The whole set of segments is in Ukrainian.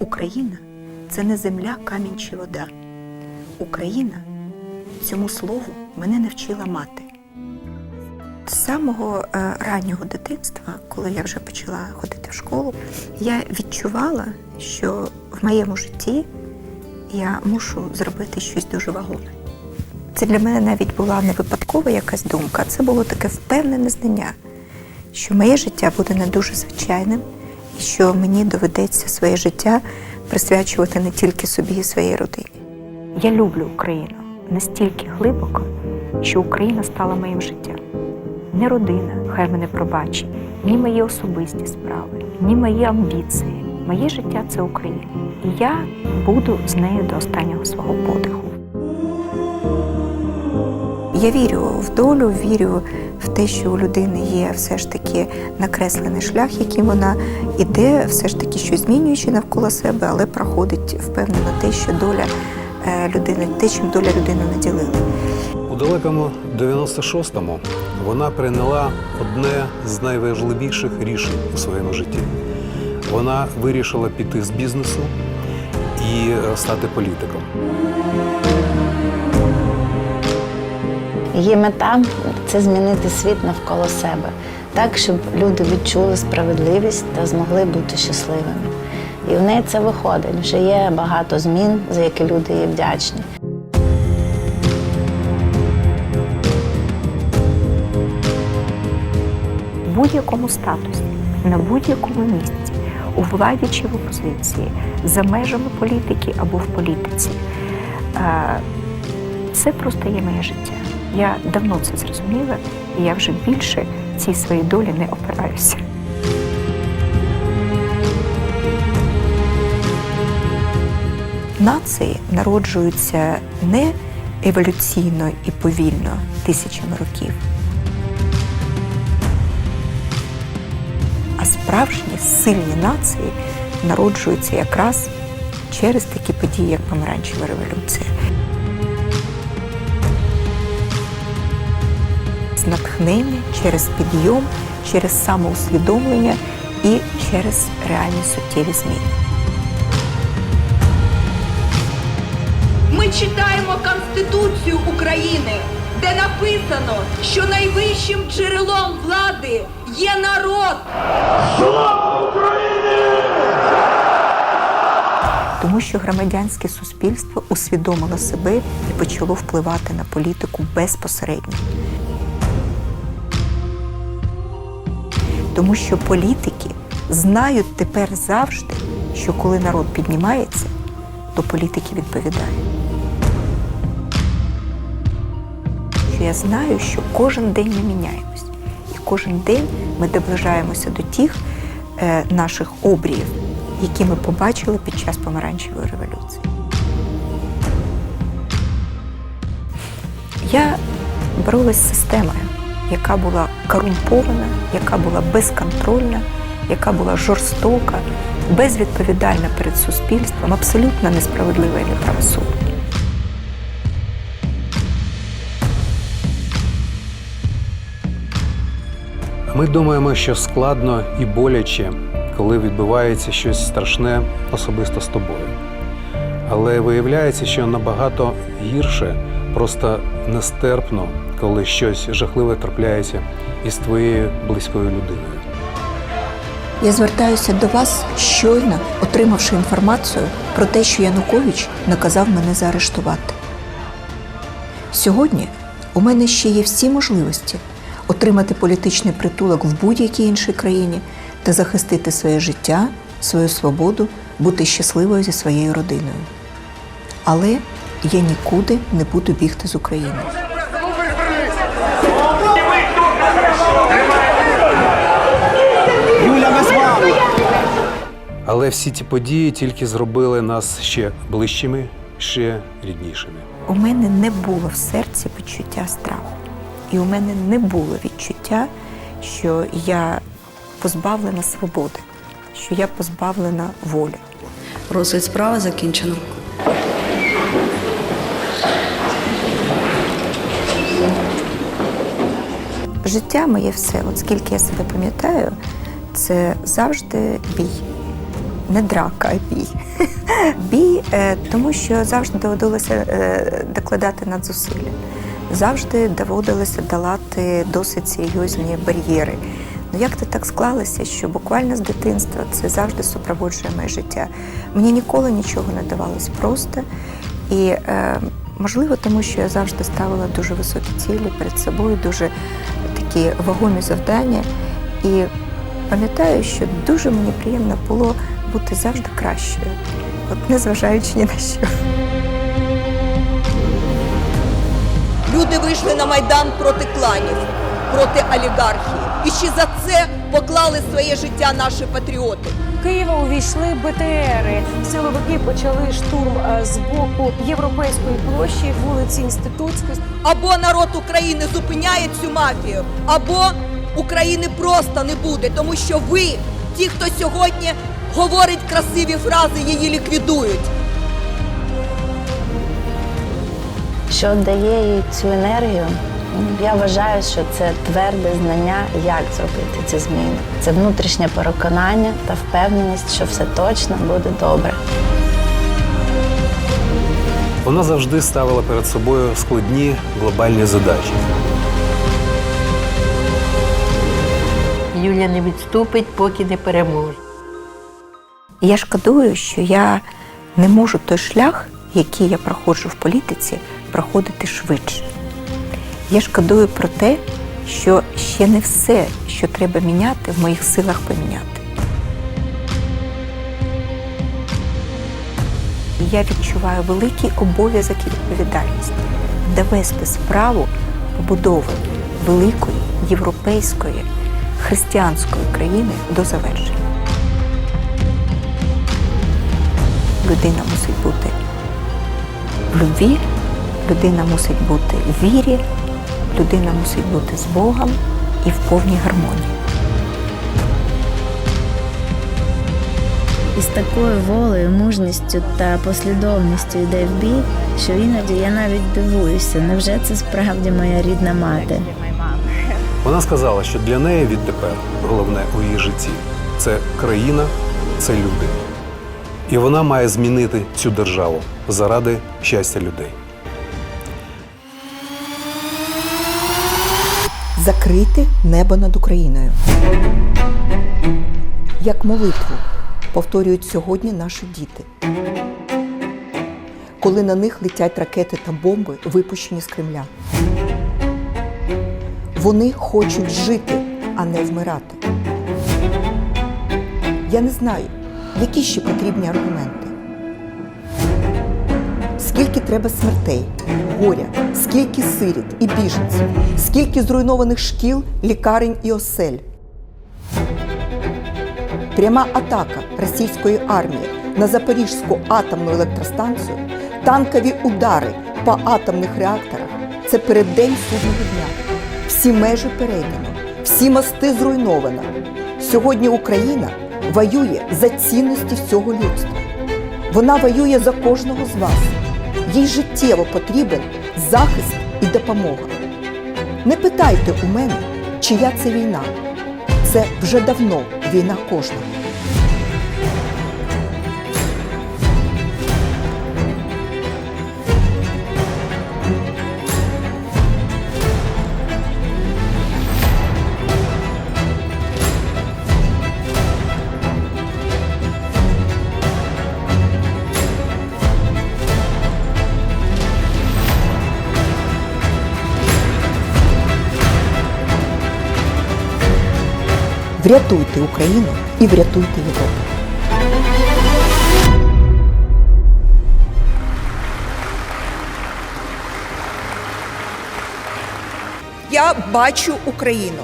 Україна це не земля, камінь чи вода. Україна цьому слову мене навчила мати. З самого е, раннього дитинства, коли я вже почала ходити в школу, я відчувала, що в моєму житті я мушу зробити щось дуже вагоме. Це для мене навіть була не випадкова якась думка, це було таке впевнене знання, що моє життя буде не дуже звичайним, що мені доведеться своє життя присвячувати не тільки собі і своїй родині. Я люблю Україну настільки глибоко, що Україна стала моїм життям. Не родина, хай мене пробачить, ні мої особисті справи, ні мої амбіції. Моє життя це Україна. І я буду з нею до останнього свого подиху. Я вірю в долю, вірю в те, що у людини є все ж таки накреслений шлях, яким вона іде, все ж таки щось змінюючи навколо себе, але проходить впевнено те, що доля е, людини, те, чим доля людини наділила. У далекому 96-му вона прийняла одне з найважливіших рішень у своєму житті. Вона вирішила піти з бізнесу і е, стати політиком. Її мета це змінити світ навколо себе, так, щоб люди відчули справедливість та змогли бути щасливими. І в неї це виходить. Вже є багато змін, за які люди їй вдячні. в будь-якому статусі, на будь-якому місці, у владі чи в опозиції, за межами політики або в політиці. Е, Це просто є моє життя. Я давно це зрозуміла, і я вже більше цій своїй долі не опираюся. Нації народжуються не еволюційно і повільно тисячами років, а справжні сильні нації народжуються якраз через такі події, як помаранчева революція. Натхнення, через підйом, через самоусвідомлення і через реальні суттєві зміни. Ми читаємо Конституцію України, де написано, що найвищим джерелом влади є народ. Тому що громадянське суспільство усвідомило себе і почало впливати на політику безпосередньо. Тому що політики знають тепер завжди, що коли народ піднімається, то політики відповідають. Я знаю, що кожен день ми міняємось, і кожен день ми доближаємося до тих е, наших обріїв, які ми побачили під час помаранчевої революції. Я боролась з системою, яка була корумпована, яка була безконтрольна, яка була жорстока, безвідповідальна перед суспільством, абсолютно несправедлива і неправосудна. Ми думаємо, що складно і боляче, коли відбувається щось страшне особисто з тобою. Але виявляється, що набагато гірше, просто нестерпно, коли щось жахливе трапляється із твоєю близькою людиною. Я звертаюся до вас щойно, отримавши інформацію про те, що Янукович наказав мене заарештувати. Сьогодні у мене ще є всі можливості отримати політичний притулок в будь-якій іншій країні та захистити своє життя, свою свободу, бути щасливою зі своєю родиною. Але я нікуди не буду бігти з України. Але всі ці події тільки зробили нас ще ближчими, ще ріднішими. У мене не було в серці почуття страху. І у мене не було відчуття, що я позбавлена свободи, що я позбавлена волі. Розгляд справи закінчено. Життя моє все, от скільки я себе пам'ятаю, це завжди бій. не драка, а бій. Бій, е, тому що завжди доводилося е, докладати надзусилля. Завжди доводилося долати досить серйозні бар'єри. Ну як то так склалося, що буквально з дитинства це завжди супроводжує моє життя. Мені ніколи нічого не давалось просто. І е, можливо, тому що я завжди ставила дуже високі цілі перед собою, дуже такі вагомі завдання. І пам'ятаю, що дуже мені приємно було бути завжди кращою, от незважаючи ні на що. Люди вийшли на майдан проти кланів, проти олігархії. І ще за це поклали своє життя наші патріоти. Києва увійшли БТРи. Силовики почали штурм е, з боку європейської площі, вулиці Інститутської. Або народ України зупиняє цю мафію, або України просто не буде, тому що ви, ті, хто сьогодні говорить красиві фрази, її ліквідують. Що дає їй цю енергію? Я вважаю, що це тверде знання, як зробити ці зміни. Це внутрішнє переконання та впевненість, що все точно буде добре. Вона завжди ставила перед собою складні глобальні задачі. Юля не відступить, поки не переможе. Я шкодую, що я не можу той шлях, який я проходжу в політиці, проходити швидше. Я шкодую про те, що ще не все, що треба міняти, в моїх силах поміняти. Я відчуваю великий обов'язок і відповідальність довести справу побудови великої європейської християнської країни до завершення. Людина мусить бути в любві, людина мусить бути в вірі, людина мусить бути з Богом і в повній гармонії. І з такою волею, мужністю та послідовністю йде в бій, що іноді я навіть дивуюся, невже це справді моя рідна мати? Вона сказала, що для неї відтепер головне у її житті це країна, це люди. І вона має змінити цю державу заради щастя людей. Закрити небо над Україною. Як молитву повторюють сьогодні наші діти. Коли на них летять ракети та бомби, випущені з Кремля. Вони хочуть жити, а не вмирати. Я не знаю, які ще потрібні аргументи. Скільки треба смертей, горя, скільки сиріт і біженців, скільки зруйнованих шкіл, лікарень і осель. Пряма атака російської армії на Запорізьку атомну електростанцію, танкові удари по атомних реакторах це переддень судного дня. Всі межі перейдено, всі мости зруйновано. Сьогодні Україна воює за цінності всього людства. Вона воює за кожного з вас. Їй життєво потрібен захист і допомога. Не питайте у мене, чия це війна. Це вже давно війна кожного. Врятуйте Україну і врятуйте Європу. Я бачу Україну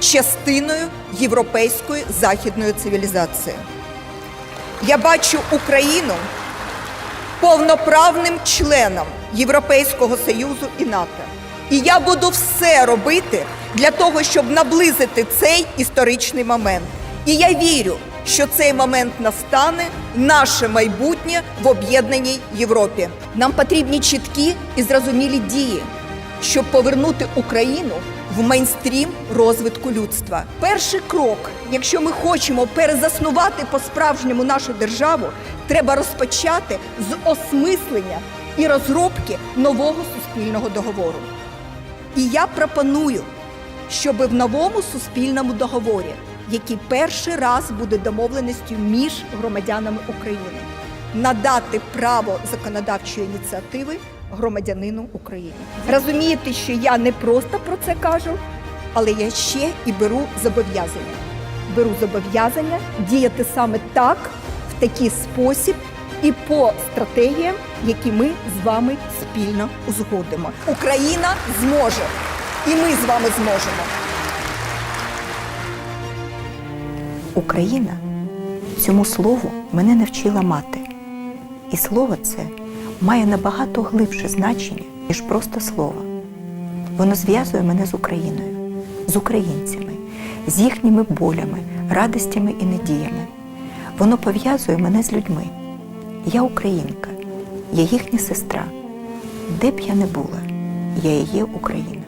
частиною європейської західної цивілізації. Я бачу Україну повноправним членом Європейського Союзу і НАТО. І я буду все робити для того, щоб наблизити цей історичний момент. І я вірю, що цей момент настане наше майбутнє в об'єднаній Європі. Нам потрібні чіткі і зрозумілі дії, щоб повернути Україну в мейнстрім розвитку людства. Перший крок, якщо ми хочемо перезаснувати по-справжньому нашу державу, треба розпочати з осмислення і розробки нового суспільного договору. І я пропоную, щоб в новому суспільному договорі, який перший раз буде домовленістю між громадянами України, надати право законодавчої ініціативи громадянину України. Розумієте, що я не просто про це кажу, але я ще і беру зобов'язання. Беру зобов'язання діяти саме так, в такий спосіб і по стратегіям, які ми з вами спільно узгодимо. Україна зможе, і ми з вами зможемо. Україна цьому слову мене навчила мати. І слово це має набагато глибше значення, ніж просто слово. Воно зв'язує мене з Україною, з українцями, з їхніми болями, радостями і надіями. Воно пов'язує мене з людьми. Я українка, я їхня сестра. Де б я не була, я є Україна.